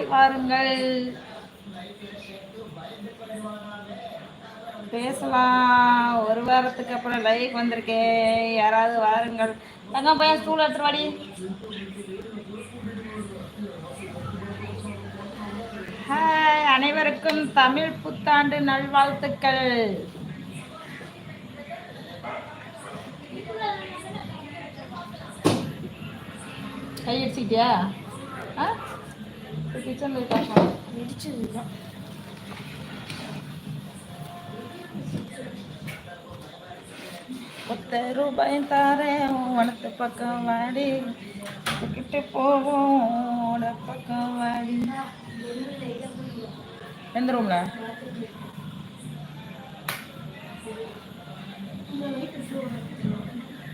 ஓடி வாருங்கள். பேசலாம். ஒரு வாரத்துக்கு அப்புறம் லைவ் வந்திருக்கேன். யாராவது வாருங்கள். தங்க பையன் ஸ்டூல் எடுத்துட்டு வாடி. ஹாய் அனைவருக்கும் தமிழ் புத்தாண்டு நல்வாழ்த்துக்கள். கை ஆ? ஆ கிச்சனில் பார்க்கலாம் இடிச்சது பத்து ரூபாய் தாரேன் உனக்கு பக்கம் வாடி கிட்ட போவோம் உட பக்கம் வாடி எந்த ரூம்ல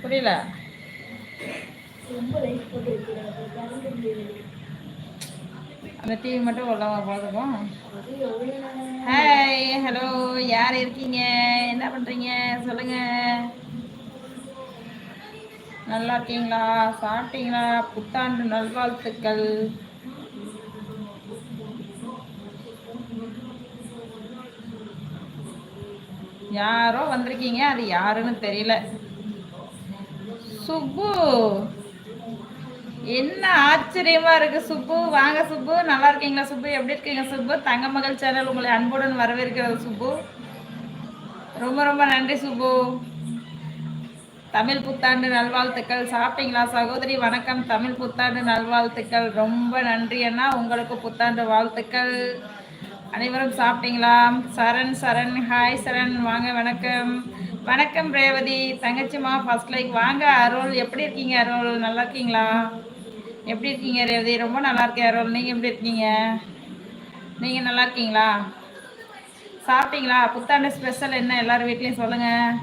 புரியல? ரொம்ப லைட் போட்டு வைக்கிறாங்க அந்த டிவி மட்டும் உள்ளவா போதுக்கும் ஹாய் ஹலோ யார் இருக்கீங்க? என்ன பண்ணுறீங்க சொல்லுங்க. நல்லா இருக்கீங்களா? சாப்பிட்டீங்களா? புத்தாண்டு நல்வாழ்த்துக்கள். யாரோ வந்திருக்கீங்க அது யாருன்னு தெரியல. சுப்பு. என்ன ஆச்சரியமா இருக்கு சுப்பு. வாங்க சுப்பு. நல்லா இருக்கீங்களா சுப்பு? எப்படி இருக்கீங்க சுப்பு? தங்க மகள் சேனல் உங்களை அன்புடன் வரவேற்கிறது சுப்பு. ரொம்ப ரொம்ப நன்றி சுப்பு. தமிழ் புத்தாண்டு நல்வாழ்த்துக்கள். சாப்பிட்டீங்களா சகோதரி? வணக்கம். தமிழ் புத்தாண்டு நல்வாழ்த்துக்கள். ரொம்ப நன்றி அண்ணா. உங்களுக்கு புத்தாண்டு வாழ்த்துக்கள். அனைவரும் சாப்பிட்டீங்களா? சரண் சரண். ஹாய் சரண். வாங்க வணக்கம். வணக்கம் ரேவதி. தங்கச்சிமா ஃபர்ஸ்ட் லைக் வாங்க அருள். எப்படி இருக்கீங்க அருள்? நல்லா இருக்கீங்களா? எப்படி இருக்கீங்க ரேவதி? ரொம்ப நல்லா இருக்கேன் அருள். நீங்கள் எப்படி இருக்கீங்க? நீங்கள் நல்லா இருக்கீங்களா? சாப்பிட்டீங்களா? புத்தாண்டு ஸ்பெஷல் என்ன? எல்லாரும் வீட்லேயும் சொல்லுங்கள்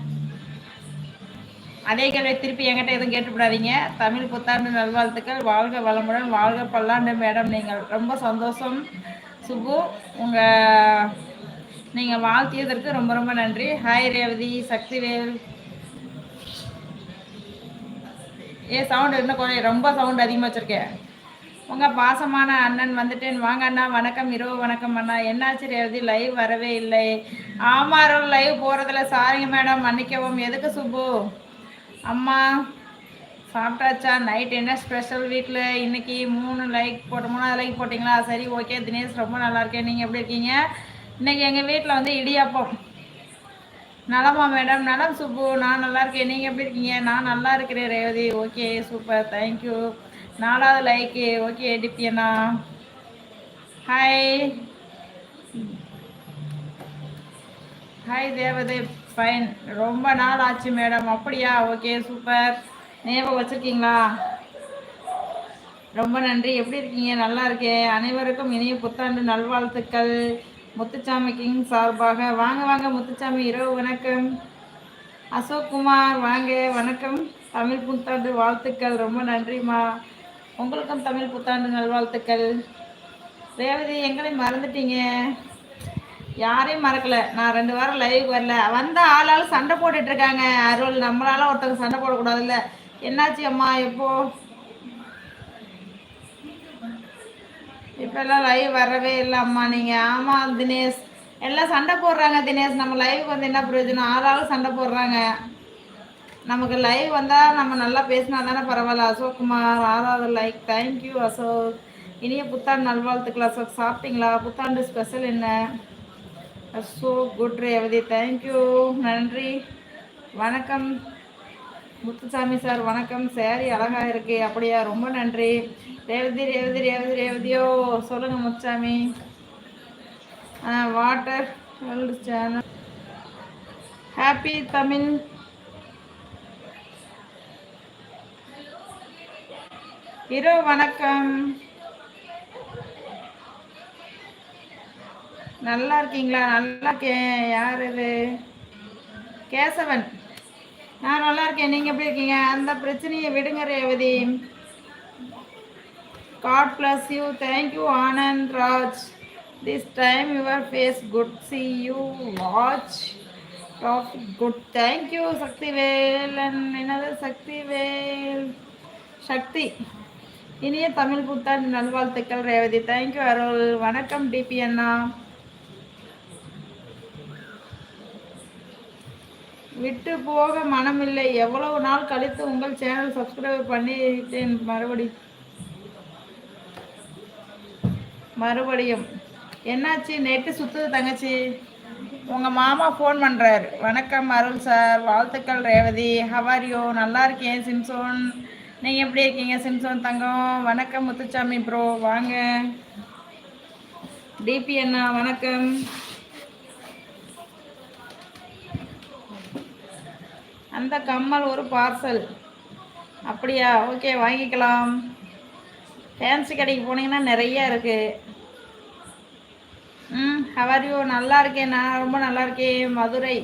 அதே கேள்வி திருப்பி என்கிட்ட எதுவும் கேட்டுவிடாதீங்க தமிழ் புத்தாண்டு நல்வாழ்த்துக்கள். வாழ்க வளமுடன் வாழ்க பல்லாண்டு மேடம் நீங்கள். ரொம்ப சந்தோஷம் சுபு உங்கள் நீங்கள் வாழ்த்தியதற்கு ரொம்ப ரொம்ப நன்றி. ஹாய் ரேவதி. சக்திவேல். ஏ சவுண்ட் இன்னும் கொஞ்சம் ரொம்ப சவுண்ட் அதிகமாக வச்சுருக்கேன். உங்கள் பாசமான அண்ணன் வந்துட்டேன். வாங்க அண்ணா வணக்கம். இரவு வணக்கம் அண்ணா. என்னாச்சு ரேவதி? லைவ் வரவே இல்லை. ஆமாம் லைவ் போகிறதில்ல சாரிங்க மேடம் மன்னிக்கவும். எதுக்கு சுப்பு? அம்மா சாப்பிட்டாச்சா? நைட் என்ன ஸ்பெஷல் வீட்டில் இன்னைக்கு மூணு லைக் போட்டு மூணாவது லைக் போட்டிங்களா? சரி ஓகே தினேஷ் ரொம்ப நல்லா இருக்கேன். நீங்கள் எப்படி இருக்கீங்க? இன்னைக்கு எங்கள் வீட்டில் வந்து இடியாப்பம். நலமா மேடம். நலம் சுப்பு. நான் நல்லா இருக்கேன். நீங்கள் எப்படி இருக்கீங்க? நான் நல்லா இருக்கிறேன் Revathi. Okay super. Thank you நாலாவது லைக்கு ஓகே டிப்பியண்ணா ஹாய் ஹாய் தேவதே. ஃபைன் ரொம்ப நாள் ஆச்சு மேடம். அப்படியா? Okay super. ஞாபகம் வச்சுருக்கீங்களா? ரொம்ப நன்றி. எப்படி இருக்கீங்க? நல்லா இருக்கேன். அனைவருக்கும் இனிய புத்தாண்டு நல்வாழ்த்துக்கள். முத்துச்சாமி கிங் சார்பாக. வாங்க வாங்க முத்துச்சாமி இரவு வணக்கம். அசோக் குமார் வாங்க வணக்கம். தமிழ் புத்தாண்டு வாழ்த்துக்கள். ரொம்ப நன்றிம்மா. உங்களுக்கும் தமிழ் புத்தாண்டு நல்வாழ்த்துக்கள். ரேவதி எங்களை மறந்துட்டீங்க. யாரையும் மறக்கல. நான் ரெண்டு வாரம் லைவ் வரல. வந்த ஆளால் சண்டை போட்டுட்டு இருக்காங்க. அருள் நம்மளால ஒருத்தங்க சண்டை போடக்கூடாதுல்ல. என்னாச்சு அம்மா எப்போ? இப்பெல்லாம் லைவ் வரவே இல்லை அம்மா. நீங்கள் ஆமாம் தினேஷ். எல்லாம் சண்டை போடுறாங்க தினேஷ். நம்ம லைவ் வந்து என்ன பிரயோஜனம்? ஆறாவது சண்டை போடுறாங்க. நமக்கு லைவ் வந்தால் நம்ம நல்லா பேசினா தானே பரவாயில்ல. அசோக்குமார் ஆறாவது லைக் தேங்க்யூ அசோக். இனிய புத்தாண்டு நல்வாழ்த்துக்கள் அசோக். சாப்பிட்டீங்களா? புத்தாண்டு ஸ்பெஷல் என்ன? ஸோ குட் ரேவதி தேங்க்யூ நன்றி. வணக்கம். முத்துசாமி சார் வணக்கம். சேரீ அழகாக இருக்கு. அப்படியா? ரொம்ப நன்றி. ரேவதி ரேவதி ரேவதி ரேவதியோ சொல்லுங்க Muthusamy. Water world channel. Happy Tamil. இரவு வணக்கம். நல்லா இருக்கீங்களா? நல்லா இருக்கேன். யார் இது? கேசவன். நான் நல்லா இருக்கேன். நீங்கள் எப்படி இருக்கீங்க? அந்த பிரச்சனையை விடுங்க Revathi. God bless you thank you Anand Raj. This time your face good see you watch topic good thank you Sakthivel என்னது சக்திவேல் சக்தி இனிய தமிழ் புத்தாண்டு நல்வாழ்த்துக்கள் ரேவதி. தேங்க்யூ அருள். வணக்கம் டிபி அண்ணா. விட்டு போக மனமில்லை. எவ்வளவு நாள் கழித்து உங்கள் சேனல் சப்ஸ்கிரைப் பண்ணிட்டேன்? மறுபடி மறுபடியும். என்னாச்சு? நெட்டு சுத்துது தங்கச்சி. உங்கள் மாமா ஃபோன் பண்ணுறாரு வணக்கம் அருள் சார் வாழ்த்துக்கள் ரேவதி. ஹவாரியோ நல்லா இருக்கேன் சிம்சோன். நீங்கள் எப்படி இருக்கீங்க சிம்சோன் தங்கம்? வணக்கம் முத்துச்சாமி ப்ரோ வாங்க. டிபி அண்ணா வணக்கம். அந்த கம்மல் ஒரு பார்சல். அப்படியா? ஓகே வாங்கிக்கலாம். ஃபேன்சி கடைக்கு போனீங்கன்னா நிறைய இருக்குது ம் ஹவர்யூ நல்லா இருக்கேன் நான். ரொம்ப நல்லா இருக்கேன். மதுரை.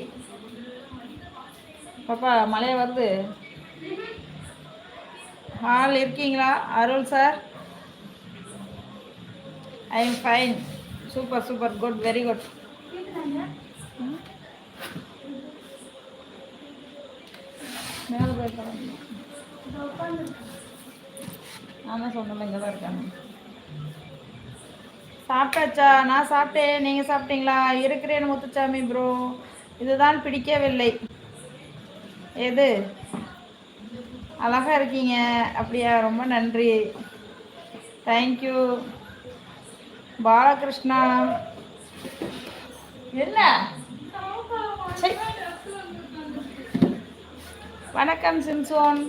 பாப்பா மழை வருது? ஹால் இருக்கீங்களா? Arul sir I am fine super super good very good மேலே போய் நான் தான் சொன்னல இங்கே தான் இருக்காங்க சாப்பிட்டாச்சா? நான் சாப்பிட்டேன். நீங்கள் சாப்பிட்டீங்களா? இருக்கிறேன் முத்துச்சாமி ப்ரோ இதுதான் பிடிக்கவில்லை. எது? அழகா இருக்கீங்க. அப்படியா? ரொம்ப நன்றி. Thank you Balakrishna. என்ன? வணக்கம் சிம்சோன்.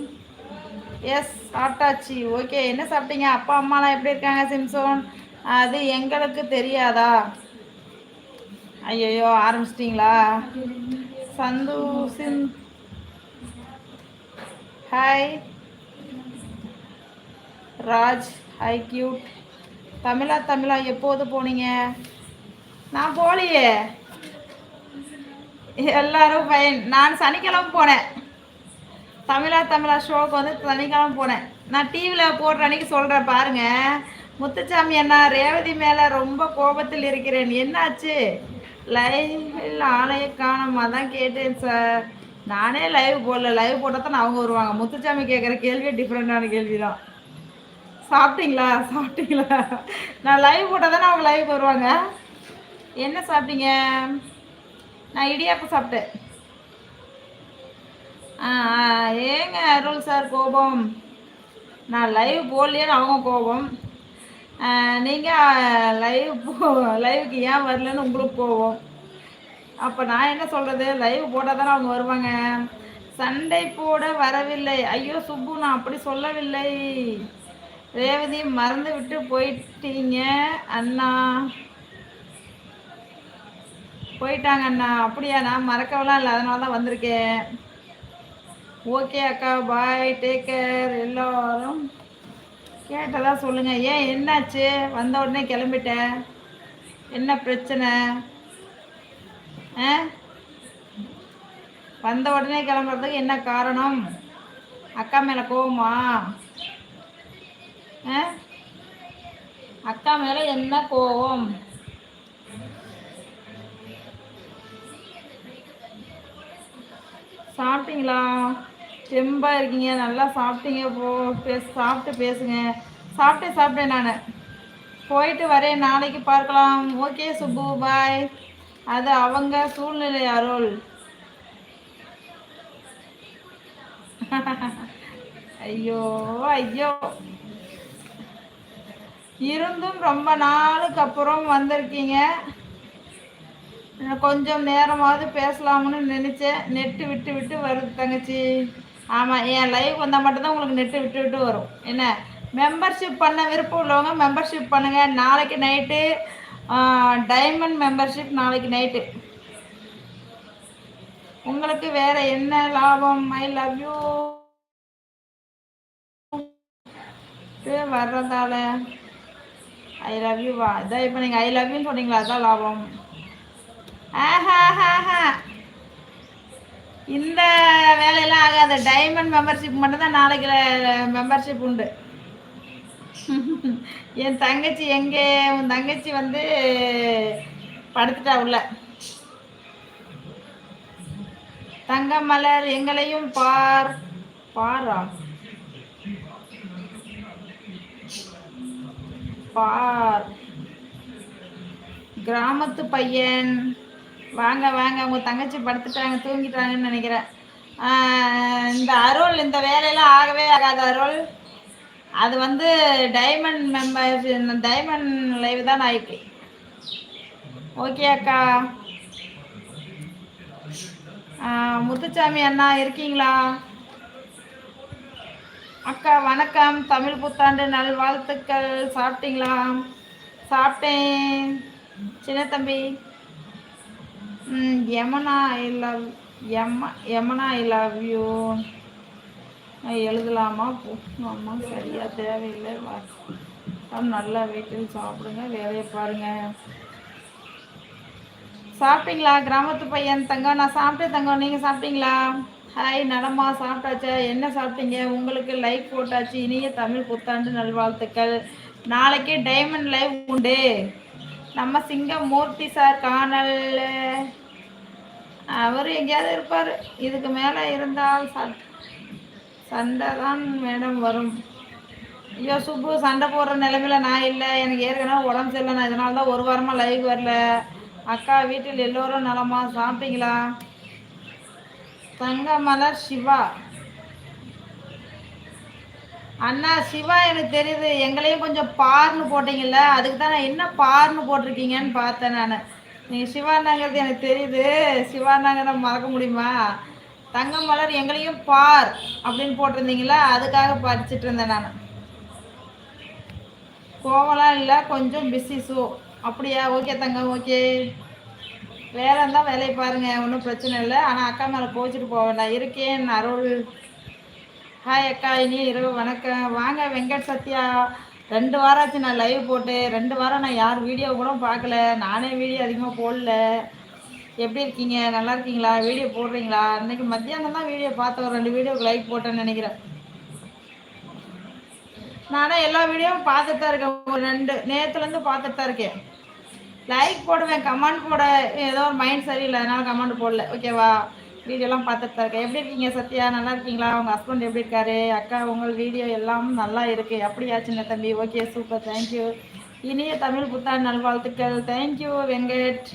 எஸ் சாப்பிட்டாச்சு. ஓகே என்ன சாப்பிட்டீங்க? அப்பா அம்மாலாம் எப்படி இருக்காங்க சிம்சோன்? அது எங்களுக்கு தெரியாதா? ஐயோ ஆரம்பிச்சிட்டிங்களா? சந்து சிம் ஹாய் ராஜ் ஹாய் கியூட் தமிழா தமிழா எப்போது போனீங்க? நான் போகலையே. எல்லாரும் ஃபைன் நான் சனிக்கிழமை போனேன். தமிழா தமிழா ஷோக்கு வந்து சனிக்கிழமை போனேன். நான் டிவியில் போடுற அன்னைக்கு சொல்கிறேன் பாருங்க. முத்துச்சாமி அண்ணா ரேவதி மேலே ரொம்ப கோபத்தில் இருக்கிறேன். என்னாச்சு? லைவில் ஆளைய காணமாக தான் கேட்டேன் சார் நானே லைவ் போடல. லைவ் போட்டால் தான் அவங்க வருவாங்க. முத்துச்சாமி கேட்குற கேள்வியே டிஃப்ரெண்டான கேள்வி தான் சாப்பிட்டீங்களா? சாப்பிட்டீங்களா? நான் லைவ் போட்டால் தானே அவங்க லைவ் வருவாங்க. என்ன சாப்பிட்டீங்க? நான் இடியாப்பம் சாப்பிட்டேன். ஏங்க அருள் சார் கோபம்? நான் லைவ் போடலையேன்னு அவங்க கோபம். நீங்கள் லைவ் போ லைவுக்கு ஏன் வரலன்னு உங்களுக்கு கோபம். அப்போ நான் என்ன சொல்கிறது லைவ் போட்டால் தானே அவங்க வருவாங்க. சண்டை போட வரவில்லை. ஐயோ சுப்பு நான் அப்படி சொல்லவில்லை. ரேவதி மறந்து விட்டு போயிட்டீங்க அண்ணா. போயிட்டாங்க அண்ணா. அப்படியா? நான் மறக்கவெல்லாம் இல்லை அதனால தான் வந்திருக்கேன். ஓகே அக்கா. பாய் டேக் கேர் எல்லோரும் கேட்டதா சொல்லுங்கள் ஏன் என்னாச்சு? வந்த உடனே கிளம்பிட்டேன் என்ன பிரச்சனை? ஆ? வந்த உடனே கிளம்புறதுக்கு என்ன காரணம்? அக்கா மேலே கோவமா? ஆ? அக்கா மேலே என்ன கோவம்? சாப்பிட்டீங்களா? தெம்பாக இருக்கீங்க நல்லா சாப்பிட்டீங்க போ பேச சாப்பிட்டு பேசுங்க. சாப்பிட்டேன் சாப்பிட்டேன் நான். போயிட்டு வரேன் நாளைக்கு பார்க்கலாம். ஓகே சுப்பு பாய் அது அவங்க சூழ்நிலை அருள். ஐயோ ஐயோ. இருந்தும் ரொம்ப நாளுக்கு அப்புறம் வந்திருக்கீங்க. கொஞ்சம் நேரமாவது பேசலாம்னு நினச்சேன். நெட்டு விட்டு விட்டு வருது தங்கச்சி. ஆமாம் என் லைவ் வந்தால் மட்டும்தான் உங்களுக்கு நெட்டு விட்டு விட்டு வரும். என்ன? மெம்பர்ஷிப் பண்ண விருப்பம் உள்ளவங்க மெம்பர்ஷிப் பண்ணுங்கள் நாளைக்கு நைட்டு டைமண்ட் மெம்பர்ஷிப் நாளைக்கு நைட்டு உங்களுக்கு வேற என்ன லாபம்? ஐ லவ் யூ வர்றதால ஐ லவ் யூ வா. இதான் இப்போ நீங்கள் ஐ லவ் யூன்னு சொன்னீங்களா அதான் லாபம். ஆஹா ஹாஹ இந்த வேலையெல்லாம் ஆகாது. டைமண்ட் மெம்பர்ஷிப் மட்டும்தான் நாளைக்கு மெம்பர்ஷிப் உண்டு. என் தங்கச்சி எங்கே உன் தங்கச்சி வந்து படுத்துட்டா உள்ள. தங்கமலர் எங்களையும் பார் பாரா? பார். கிராமத்து பையன் வாங்க வாங்க. உங்கள் தங்கச்சி படுத்துட்டாங்க தூங்கிட்டாங்கன்னு நினைக்கிறேன். இந்த அருள் இந்த வேலையெல்லாம் ஆகவே ஆகாது அருள். அது வந்து டைமண்ட் மெம்பர்ஸ் டைமண்ட் லைவ் தான் ஆயிட்டு. ஓகே அக்கா. முத்துச்சாமி அண்ணா இருக்கீங்களா? அக்கா வணக்கம். தமிழ் புத்தாண்டு நல்வாழ்த்துக்கள். சாப்பிட்டீங்களா? சாப்பிட்டேன். சின்ன தம்பி யமனா ஐ லவ் எம்ம யமனா ஐ லவ் யூ எழுதலாமா? போகலாமா சரியா தேவையில்லை. வா நல்லா வீட்டில் சாப்பிடுங்க வேலையை பாருங்க. சாப்பிட்டீங்களா? கிராமத்து பையன் தங்கம் நான் சாப்பிட்டேன் தங்கம். நீங்கள் சாப்பிட்டீங்களா? ஹாய் நலமா சாப்பிட்டாச்சா? என்ன சாப்பிட்டீங்க? உங்களுக்கு லைக் போட்டாச்சு. இனிய தமிழ் புத்தாண்டு நல்வாழ்த்துக்கள். நாளைக்கே டைமண்ட் லைவ் உண்டு. நம்ம சிங்கம் மூர்த்தி சார் காணல். அவர் எங்கேயாவது இருப்பார். இதுக்கு மேலே இருந்தால் ச- சண்டை தான் மேடம் வரும். ஐயோ சுப்பு சண்டை போடுற நிலைமையில நான் இல்லை. எனக்கு ஏற்கனவே உடம்பு சரியில்லை நான் இதனால தான் ஒரு வாரமாக லைவ் வரல. அக்கா வீட்டில் எல்லோரும் நலமா? சாப்பிட்டீங்களா? தங்கமலர் சிவா. அண்ணா சிவா எனக்கு தெரியுது. எங்களையும் கொஞ்சம் பார்னு போட்டீங்கல்ல. அதுக்கு தான் நான் என்ன பார்னு போட்டிருக்கீங்கன்னு பார்த்தேன் நான். நீங்கள் சிவானாங்கிறது எனக்கு தெரியுது. சிவானாங்கிறத மறக்க முடியுமா? தங்கமலர் எங்களையும் பார் அப்படின்னு போட்டிருந்தீங்களா? அதுக்காக படிச்சுட்டு இருந்தேன் நான். கோவலாம் இல்லை கொஞ்சம் பிஸி ஸோ அப்படியா? ஓகே தங்க ஓகே வேலை இருந்தால் வேலையை பாருங்க ஒன்றும் பிரச்சனை இல்லை. ஆனால் அக்கா மேலே கோச்சிட்டு போக வேண்டாம். இருக்கேன் அருள். ஹாய் அக்கா இனி இரவு வணக்கம். வாங்க வெங்கட் சத்யா. ரெண்டு வாரம் ஆச்சு நான் லைவ் போட்டு ரெண்டு வாரம் நான் யார் வீடியோ கூட பார்க்கல. நானே வீடியோ அதிகமாக போடல. எப்படி இருக்கீங்க? நல்லா இருக்கீங்களா? வீடியோ போடுறீங்களா? இன்னைக்கு மத்தியானம் தான் வீடியோ பார்த்தோம். ரெண்டு வீடியோக்கு லைக் போட்டேன்னு நினைக்கிறேன். நானே எல்லா வீடியோவும் பார்த்துட்டு தான் இருக்கேன். ஒரு ரெண்டு நேற்றுலேருந்து பார்த்துட்டு தான் இருக்கேன். லைக் போடுவேன் கமெண்ட் போட ஏதோ ஒரு மைண்ட் சரியில்லை. அதனால கமெண்ட் போடல. ஓகேவா வீடியோலாம் பார்த்துட்டு தான் இருக்கேன். எப்படி இருக்கீங்க சத்யா? நல்லா இருக்கீங்களா? உங்கள் ஹஸ்பண்ட் எப்படி இருக்காரு? அக்கா உங்கள் வீடியோ எல்லாம் நல்லா இருக்குது அப்படியா சின்ன தம்பி? ஓகே சூப்பர் தேங்க்யூ இனிய தமிழ் புத்தாண்டு நல்வாழ்த்துக்கள். தேங்க்யூ வெங்கட்.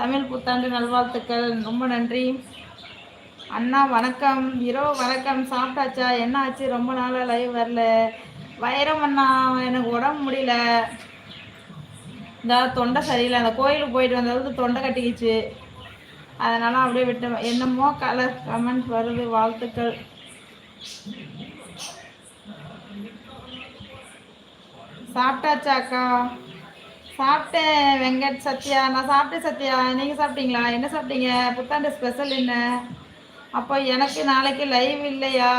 தமிழ் புத்தாண்டு நல்வாழ்த்துக்கள். ரொம்ப நன்றி. அண்ணா வணக்கம். இரவு வணக்கம். சாப்பிட்டாச்சா? என்ன ஆச்சு? ரொம்ப நாளாக லைவ் வரல. வைரம் அண்ணா எனக்கு உடம்பு முடியல. இந்த தொண்டை சரியில்லை. அந்த கோயிலுக்கு போயிட்டு வந்தது தொண்டை கட்டிக்கிச்சு. அதனால அப்படியே விட்டு என்னமோ கலர் கமெண்ட் வருது வாழ்த்துக்கள். சாப்பிட்டாச்சாக்கா சாப்பிட்டேன் வெங்கட் சத்யா. நான் சாப்பிட்டேன் சத்யா. நீங்கள் சாப்பிட்டீங்களா? என்ன சாப்பிட்டீங்க? புத்தாண்டு ஸ்பெஷல் என்ன? அப்போ எனக்கு நாளைக்கு லைவ் இல்லையா?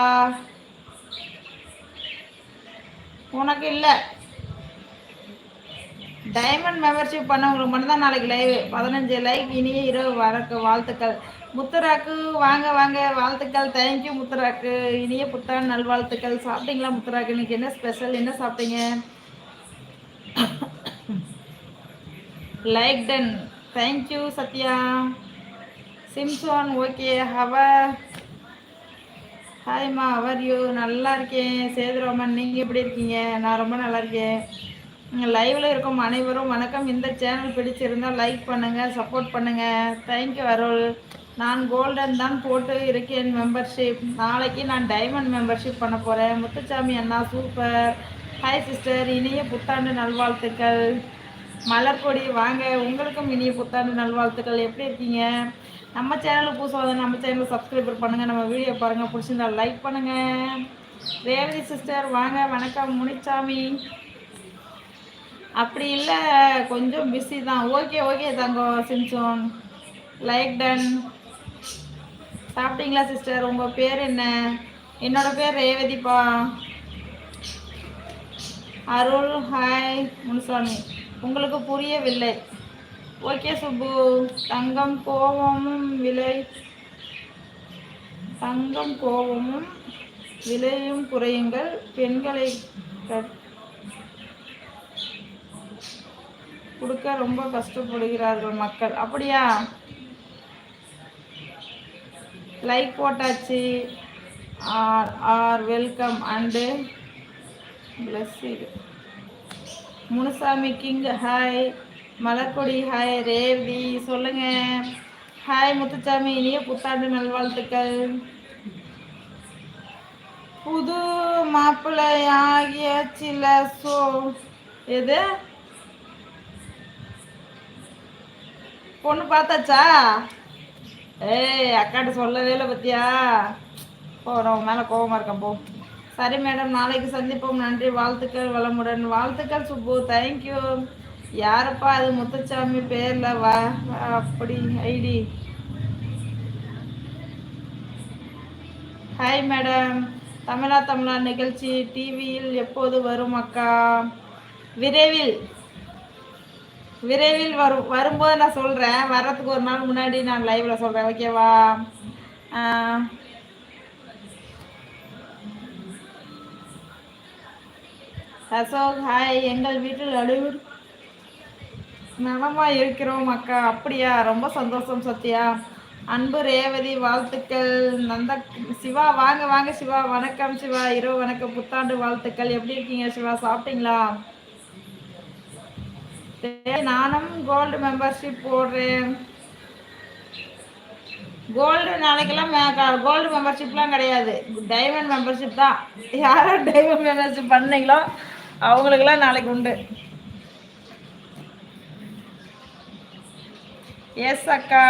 உனக்கு இல்லை. டைமண்ட் மெம்பர்ஷிப் பண்ணவங்களுக்கு மட்டும்தான் நாளைக்கு லைவ் பதினஞ்சு லைக் இனிய இரவு வரக்கு வாழ்த்துக்கள். முத்துராக்கு வாங்க வாங்க வாழ்த்துக்கள். Thank you Muthurakku. இனிய புத்தாண்டு நல்வாழ்த்துக்கள். சாப்பிட்டீங்களா முத்துராக்கு? இன்னைக்கு என்ன ஸ்பெஷல் என்ன சாப்பிட்டீங்க? Like done thank you Sathya. Samson okay how ஹாய்மா அவர் யூ நல்லா இருக்கேன். சேதுரோமன் நீங்கள் எப்படி இருக்கீங்க? நான் ரொம்ப நல்லா இருக்கேன். லைவில் இருக்கும் அனைவரும் வணக்கம். இந்த சேனல் பிடிச்சிருந்தால் லைக் பண்ணுங்கள் சப்போர்ட் பண்ணுங்கள் தேங்க்யூ அருள். நான் கோல்டன் தான் போட்டு இருக்கேன் மெம்பர்ஷிப் நாளைக்கு நான் டைமண்ட் மெம்பர்ஷிப் பண்ண போகிறேன் முத்துச்சாமி அண்ணா சூப்பர் ஹாய் சிஸ்டர் இனிய புத்தாண்டு நல்வாழ்த்துக்கள். மலர்கொடி வாங்க. உங்களுக்கும் இனிய புத்தாண்டு நல்வாழ்த்துக்கள். எப்படி இருக்கீங்க? நம்ம சேனலுக்கு புதுசாக நம்ம சேனலை சப்ஸ்கிரைபர் பண்ணுங்கள் நம்ம வீடியோ பாருங்கள் பிடிச்சிருந்தா லைக் பண்ணுங்கள் ரேவதி சிஸ்டர் வாங்க. வணக்கம் முனிச்சாமி. அப்படி இல்லை கொஞ்சம் பிஸி தான். Okay okay Thangam Simson. Like done சாப்பிட்டீங்களா சிஸ்டர் உங்கள் பேர் என்ன? என்னோட பேர் ரேவதிப்பா. அருள் ஹாய் முனுசாமி உங்களுக்கு புரியவில்லை. ஓகே சுப்பு. தங்கம் கோபமும் விலை. தங்கம் கோபமும் விலையும் குறையுங்கள். பெண்களை கட் கொடுக்க ரொம்ப கஷ்டப்படுகிறார்கள் மக்கள். அப்படியா? லைக் போட்டாச்சு. R R welcome and plus Munusamy king hi Malarkodi hi Revathi சொல்லுங்க. ஹாய் முத்துச்சாமி இனிய புத்தாண்டு நல்வாழ்த்துக்கள். புது மாப்பிள்ளையாகிய சில சோ எது? பொண்ணு பார்த்தாச்சா? ஏய் அக்காட்ட சொல்லவே இல்லை பத்தியா போகிறோம் மேலே கோபமாக இருக்கேன் போ. சரி மேடம் நாளைக்கு சந்திப்போம். நன்றி வாழ்த்துக்கள் வளமுடன். வாழ்த்துக்கள் சுப்பு. தேங்க்யூ யாரப்பா அது? முத்துச்சாமி பேரில் வா. அப்படி ID. Hi madam Tamizha Tamizha நிகழ்ச்சி டிவியில் எப்போது வரும் அக்கா? விரைவில். விரைவில் வரும் வரும்போது நான் சொல்கிறேன் வர்றதுக்கு ஒரு நாள் முன்னாடி நான் லைவில் சொல்கிறேன் ஓகேவா அசோக் ஹாய் எங்கள் வீட்டில் அனைவரும் நலமாக இருக்கிறோம் அக்கா. அப்படியா? ரொம்ப சந்தோஷம் சத்யா. அன்பு ரேவதி வாழ்த்துக்கள். நந்த சிவா வாங்க வாங்க சிவா. வணக்கம் சிவா. இரவு வணக்கம். புத்தாண்டு வாழ்த்துக்கள். எப்படி இருக்கீங்க சிவா? சாப்பிட்டீங்களா? நானும் கோல்டு மெம்பர்ஷிப் போடுறேன். கோல்டு நாளைக்கெல்லாம் கோல்டு மெம்பர்ஷிப்லாம் கிடையாது. டைமண்ட் மெம்பர்ஷிப் தான். யாரும் டைமண்ட் மெம்பர்ஷிப் பண்ணீங்களோ அவங்களுக்கெல்லாம் நாளைக்கு உண்டு. எஸ் அக்கா.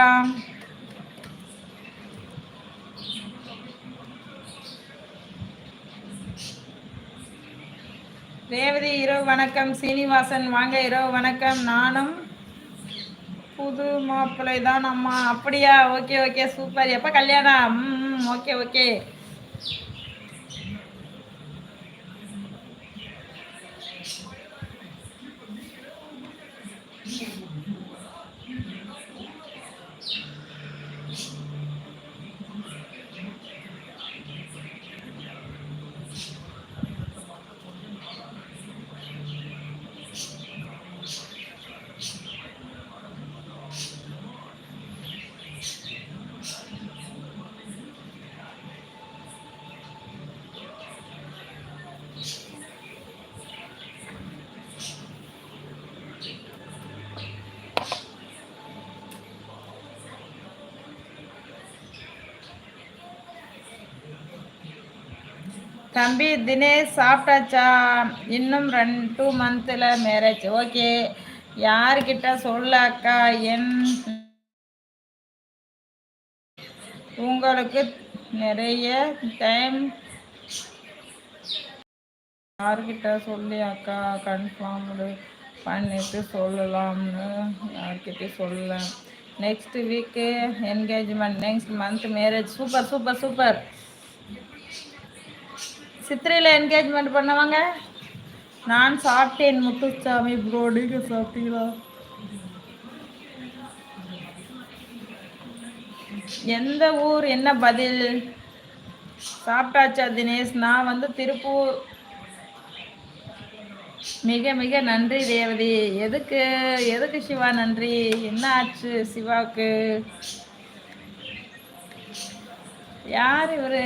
ரேவதி இரவு வணக்கம். சீனிவாசன் வாங்க இரவு வணக்கம். நானும் புது மாப்பிள்ளை தான் அம்மா. அப்படியா? Okay okay. சூப்பர். எப்போ கல்யாணம்? ம் ஓகே ஓகே. தம்பி தினேஷ் சாப்பிட்டாச்சா? இன்னும் ரெண்டு டூ மந்த்தில் மேரேஜ் ஓகே யார்கிட்ட சொல்ல அக்கா? என் உங்களுக்கு நிறைய டைம் யார்கிட்ட சொல்லி அக்கா? கன்ஃபார்ம்டு பண்ணிட்டு சொல்லலாம்னு யார்கிட்ட சொல்ல next week engagement next month marriage super super super சித்திரையில் என்கேஜ்மெண்ட் பண்ணவங்க? நான் சாப்பிட்டேன் முத்துசாமி ப்ரோ நீங்கள் சாப்பிட்டீங்களா? எந்த ஊர் என்ன பதில்? சாப்பிட்டாச்சா தினேஷ்? நான் வந்து திருப்பூர். மிக மிக நன்றி ரேவதி. எதுக்கு? எதுக்கு சிவா நன்றி? என்ன ஆச்சு சிவாவுக்கு? யார் இவர்?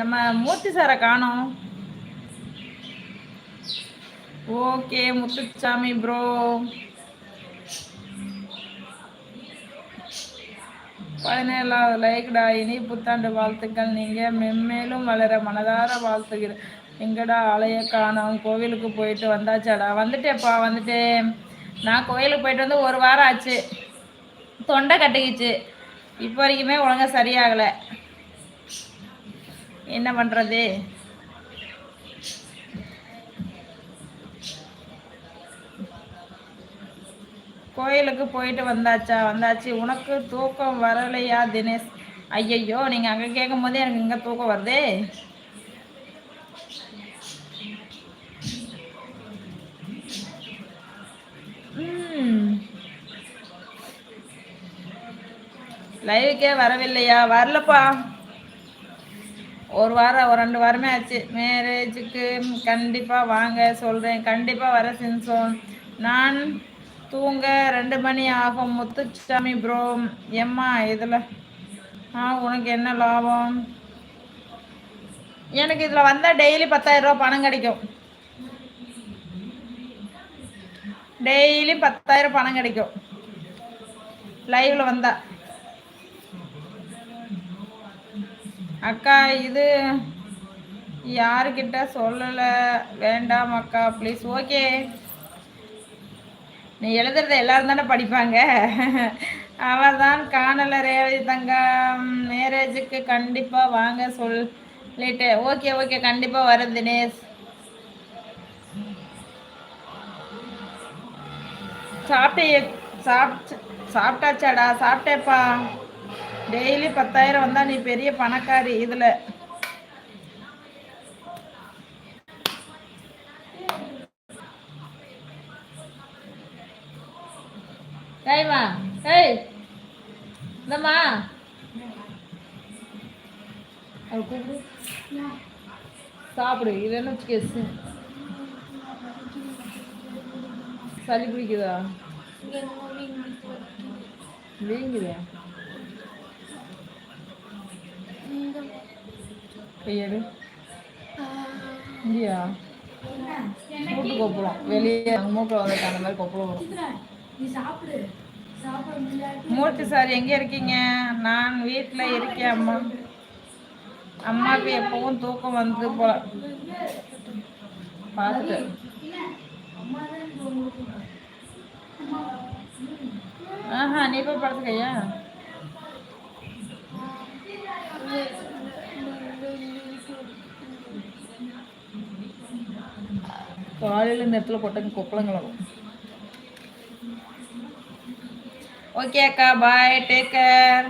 நம்ம மூர்த்தி சாரை காணோம். ஓகே முத்துசாமி ப்ரோ பதினேழாவது லைக்டா இனி புத்தாண்டு வாழ்த்துக்கள். நீங்கள் மென்மேலும் வளர மனதார வாழ்த்துகிறேன். எங்கடா ஆலய காணோம். கோவிலுக்கு போயிட்டு வந்தாச்சாடா? வந்துட்டேப்பா வந்துட்டேன். நான் கோயிலுக்கு போயிட்டு வந்து ஒரு வாரம் ஆச்சு. தொண்டை கட்டுக்கிச்சு. இப்போ வரைக்குமே ஒழுங்கா சரியாகலை. என்ன பண்ணுறது கோயிலுக்கு போயிட்டு வந்தாச்சா? வந்தாச்சு. உனக்கு தூக்கம் வரலையா தினேஷ்? ஐயையோ நீங்கள் அங்கே கேட்கும் போதே எனக்கு இங்கே தூக்கம் வருதே. லைவுக்கே வரவில்லையா? வரலப்பா. ஒரு வாரம் ஒரு ரெண்டு வாரமே ஆச்சு. மேரேஜுக்கு கண்டிப்பாக வாங்க சொல்கிறேன் கண்டிப்பாக வர சின்சோன் நான் தூங்க ரெண்டு மணி ஆகும். முத்துச்சாமி ப்ரோ எம்மா இதில்? ஆ உனக்கு என்ன லாபம்? எனக்கு இதில் வந்தால் டெய்லி பத்தாயிரம் ரூபா பணம் கிடைக்கும். டெய்லி பத்தாயிரம் பணம் கிடைக்கும். லைவில் வந்தால் அக்கா இது யாருக்கிட்ட சொல்லலை? வேண்டாம் அக்கா ப்ளீஸ் ஓகே நீ எழுதுறத எல்லாரும் தானே படிப்பாங்க. அவள் தான் காணல ரேவதி தங்கம். மேரேஜுக்கு கண்டிப்பாக வாங்க சொல்லிட்டு. ஓகே ஓகே கண்டிப்பாக வரும் தினேஷ். சாப்பிட்டே சாப்பிட்டு சாப்பிட்டாச்சாடா? சாப்பிட்டேப்பா. டெய்லி பத்தாயிரம் வந்தா நீ பெரிய பணக்காரி இதுல. ஏய்மா ஏய் இந்தம்மா. கூப்பிடு. சாப்பிடு. இல்லைன்னு வச்சுக்க சளி பிடிக்குதா? வீங்குதா கையெடு. இந்தியா மூட்டு கொப்பளம் வெளியே அங்கே மூக்கில் வந்துட்டு அந்த மாதிரி கொப்பளம் வரும். மூர்த்தி சார் எங்கே இருக்கீங்க? நான் வீட்டில் இருக்கேன் அம்மா. அம்மாவுக்கு எப்பவும் தூக்கம் வந்து போல பார்த்துட்டு. ஆஹா நீ போய் படுத்துக்கையா காலையில் இந்த இடத்துல போட்டாங்க கொப்பளங்களும் ஓகே அக்கா பாய் டேக் கேர்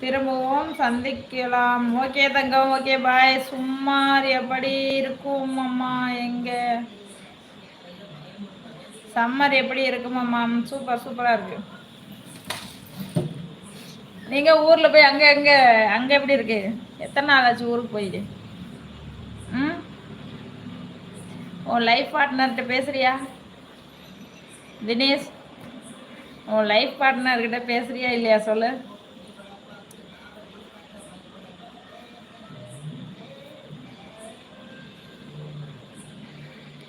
திரும்பவும் சந்திக்கலாம். ஓகே தங்கம் ஓகே பாய் சும்மார் எப்படி இருக்கும் அம்மா? எங்க? சம்மர் எப்படி இருக்கும் அம்மா? சூப்பர் சூப்பராக இருக்குது நீங்க ஊர்ல போய் அங்க எங்க அங்க எப்படி இருக்கு? எத்தனை நாள் ஆச்சு ஊருக்கு போய் ம்? உன் லைஃப் பார்ட்னர்கிட்ட பேசுறியா? தினேஷ் உன் லைஃப் பார்ட்னர்கிட்ட பேசுறியா இல்லையா சொல்லு?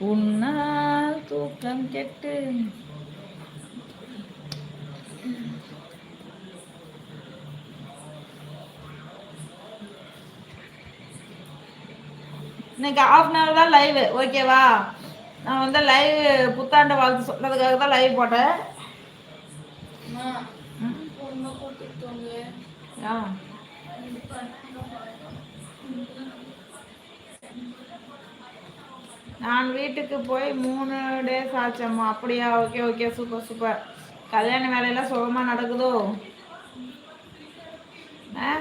உன்னால் தூக்கம் கெட்டு இன்னைக்கு ஆஃப் அன் ஹவர் தான் லைவ் ஓகேவா நான் வந்து லைவ் புத்தாண்டு வாழ்த்து சொல்றதுக்காக தான் லைவ் போட்டேன். ஆ. நான் வீட்டுக்கு போய் மூணு டேஸ் ஆச்சம்மா அப்படியா? ஓகே ஓகே சூப்பர் சூப்பர் கல்யாண வேலையெல்லாம் சுகமாக நடக்குதோ? ஆ?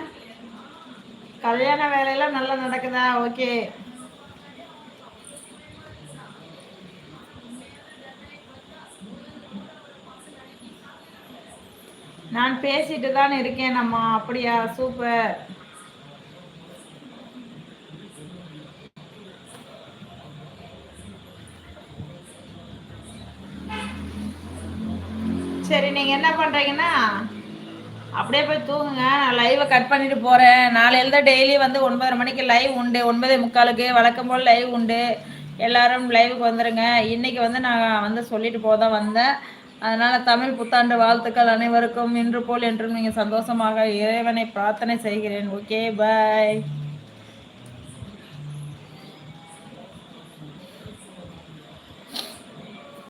கல்யாண வேலையெல்லாம் நல்லா நடக்குதா? ஓகே நான் பேசிட்டு தான் இருக்கேன் அம்மா அப்படியா? சூப்பர். சரி நீங்கள் என்ன பண்ணுறீங்கன்னா அப்படியே போய் தூங்குங்க. நான் லைவை கட் பண்ணிட்டு போகிறேன் நாளையில தான் டெய்லி வந்து ஒன்பதரை மணிக்கு லைவ் உண்டு. ஒன்பதே முக்காலுக்கு. வழக்கம் போல் லைவ் உண்டு. எல்லாரும் லைவுக்கு வந்துடுங்க இன்னைக்கு வந்து நான் வந்து சொல்லிட்டு போக தான் வந்தேன். அதனால் தமிழ் புத்தாண்டு வாழ்த்துக்கள் அனைவருக்கும் இன்று போல் என்றும் நீங்கள் சந்தோஷமாக இறைவனை பிரார்த்தனை செய்கிறேன். Okay bye